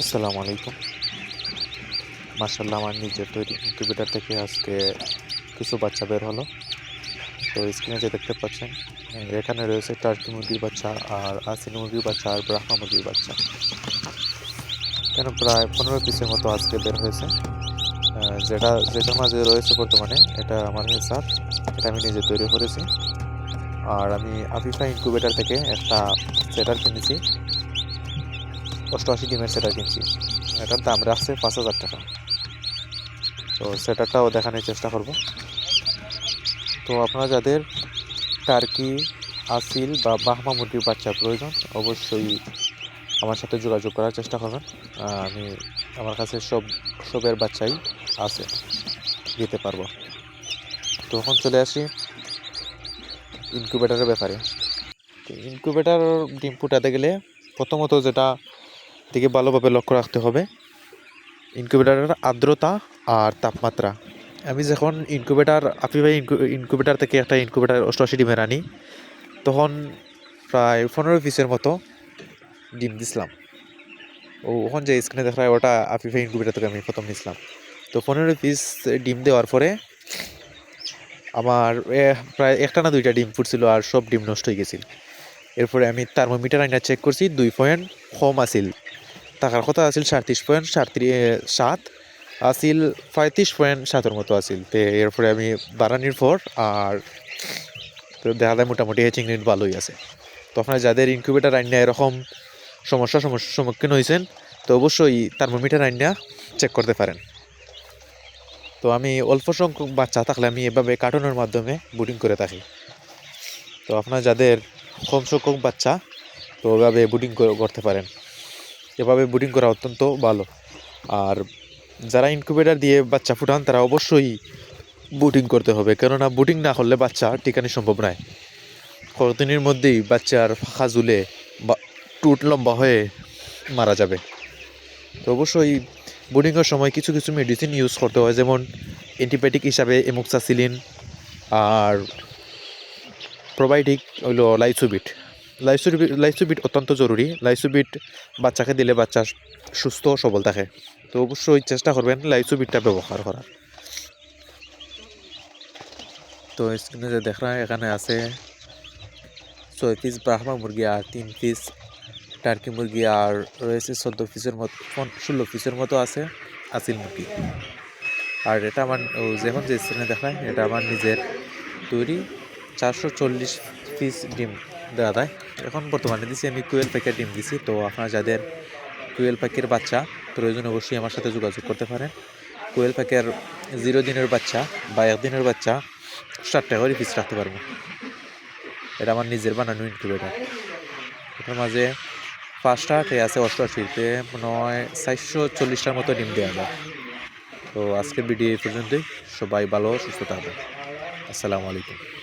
আসসালামু আলাইকুম। মার্শাল্লাহ আমার নিজের তৈরি ইনকিউবেটার থেকে আজকে কিছু বাচ্চা বের হলো। তো স্ক্রিনে যে দেখতে পাচ্ছেন, এখানে রয়েছে টার্কি মুরগির বাচ্চা আর আসিন মুরগির বাচ্চা আর ব্রাহ্মা মুরগির বাচ্চা। কেন প্রায় পনেরো পিসের মতো আজকে বের হয়েছে। যেটা, যেটার মাঝে রয়েছে বর্তমানে, এটা আমার হেসার এটা আমি নিজে তৈরি করেছি। আর আমি আফিফা ইনকিউবেটার থেকে একটা সেটার কিনেছি। অষ্টআশি ডিমের সেটার কিনছি। এটার দাম রাখছে পাঁচ হাজার টাকা। তো সেটাটাও দেখানোর চেষ্টা করব। তো আপনারা যাদের টার্কি, আসিল বা বাহমা মুরগির বাচ্চা প্রয়োজন, অবশ্যই আমার সাথে যোগাযোগ করার চেষ্টা করবেন। আমি আমার কাছে সব, সবের বাচ্চাই আছে, দিতে পারব। তো এখন চলে আসি ইনকিউবেটারের ব্যাপারে। ইনকিউবেটার ডিম ফুটাতে গেলে প্রথমত যেটা দিকে ভালোভাবে লক্ষ্য রাখতে হবে। ইনকিউবেটারের আর্দ্রতা আর তাপমাত্রা। আমি যখন ইনকিউবেটার আপিভাই ইনকিউবেটার থেকে একটা ইনকিউবেটার অষ্টআশি ডিমের আনি, তখন প্রায় পনেরো পিসের মতো ডিম দিছিলাম। ও, ওখান যে স্ক্রিনে দেখা যায় ওটা আপিফাই ইনকিউবেটার থেকে আমি প্রথম নিছিলাম। তো পনেরো পিস ডিম দেওয়ার পরে আমার প্রায় একটা না দুইটা ডিম ফুটছিল আর সব ডিম নষ্ট হয়ে গেছিল। এরপরে আমি থার্মোমিটার আইনা চেক করছি, দুই পয়েন্ট কম আছিল। টাকার কথা আছিল সাঁত্রিশ পয়েন্ট সাঁত্রিশ সাত। আছিল পঁয়ত্রিশ পয়েন্ট সাতের মতো আছিল। তে এরপরে আমি বাড়ানির পর আর তো দেখা যায় মোটামুটি হেচিং রেট ভালোই আছে। তো আপনারা যাদের ইনকিউবেটার আইনা এরকম সমস্যা সমস্যার সম্মুখীন হয়েছেন, তো অবশ্যই থার্মোমিটার আইনা চেক করতে পারেন। তো আমি অল্প সংখ্যক বাচ্চা থাকলে আমি এভাবে কার্টুনের মাধ্যমে বুটিং করে থাকি। তো আপনারা যাদের কম সংখ্যক বাচ্চা, তো ওভাবে বুটিং করতে পারেন। এভাবে বুটিং করা অত্যন্ত ভালো। আর যারা ইনকিউবেটার দিয়ে বাচ্চা ফুটান, তারা অবশ্যই বুটিং করতে হবে। কেননা বুটিং না করলে বাচ্চা টিকানি সম্ভব নয়। কতদিনের মধ্যেই বাচ্চার ফাঁকা ঝুলে বা টুট লম্বা হয়ে মারা যাবে। তো অবশ্যই বুডিংয়ের সময় কিছু কিছু মেডিসিন ইউজ করতে হয়, যেমন অ্যান্টিবায়োটিক হিসাবে এমোক্সাসিলিন আর প্রোবায়োটিক হইল লাইসোবিট লাইসোবিট লাইসোবিট অত্যন্ত জরুরি। লাইসোবিট বাচ্চাকে দিলে বাচ্চা সুস্থ সবল থাকে। তো অবশ্যই চেষ্টা করবেন লাইসোবিটটা ব্যবহার করার। তো স্ক্রিনে যে দেখা এখানে আছে ছয় পিস ব্রাহ্মা মুরগি আর তিন পিস টার্কি মুরগি আর রয়েছে চোদ্দ পিসের মতো ষোলো পিসের মতো আছে আসিল মুরগি। আর এটা আমার যেমন যে স্ক্রিনে দেখায়, এটা আমার নিজের তৈরি চারশো চল্লিশ পিস ডিম দেওয়া দেয় এখন বর্তমানে দিছি আমি কুয়েল প্যাকের ডিম দিছি। তো আপনারা যাদের কুয়েল পাখির বাচ্চা, প্রয়োজন অবশ্যই আমার সাথে যোগাযোগ করতে পারেন। কোয়েল পাখির জিরো দিনের বাচ্চা বা একদিনের বাচ্চা ষাট টাকা করে পিস রাখতে পারব। এটা আমার নিজের বানানো ইনকিউবেটার এটার মাঝে পাঁচটা ট্রে আছে, অষ্টআশিতে হয় চারশো চল্লিশটার মতো ডিম দেওয়া যায়। তো আজকের ভিডিও এই পর্যন্তই। সবাই ভালো, সুস্থ থাকবেন। আসসালামু আলাইকুম।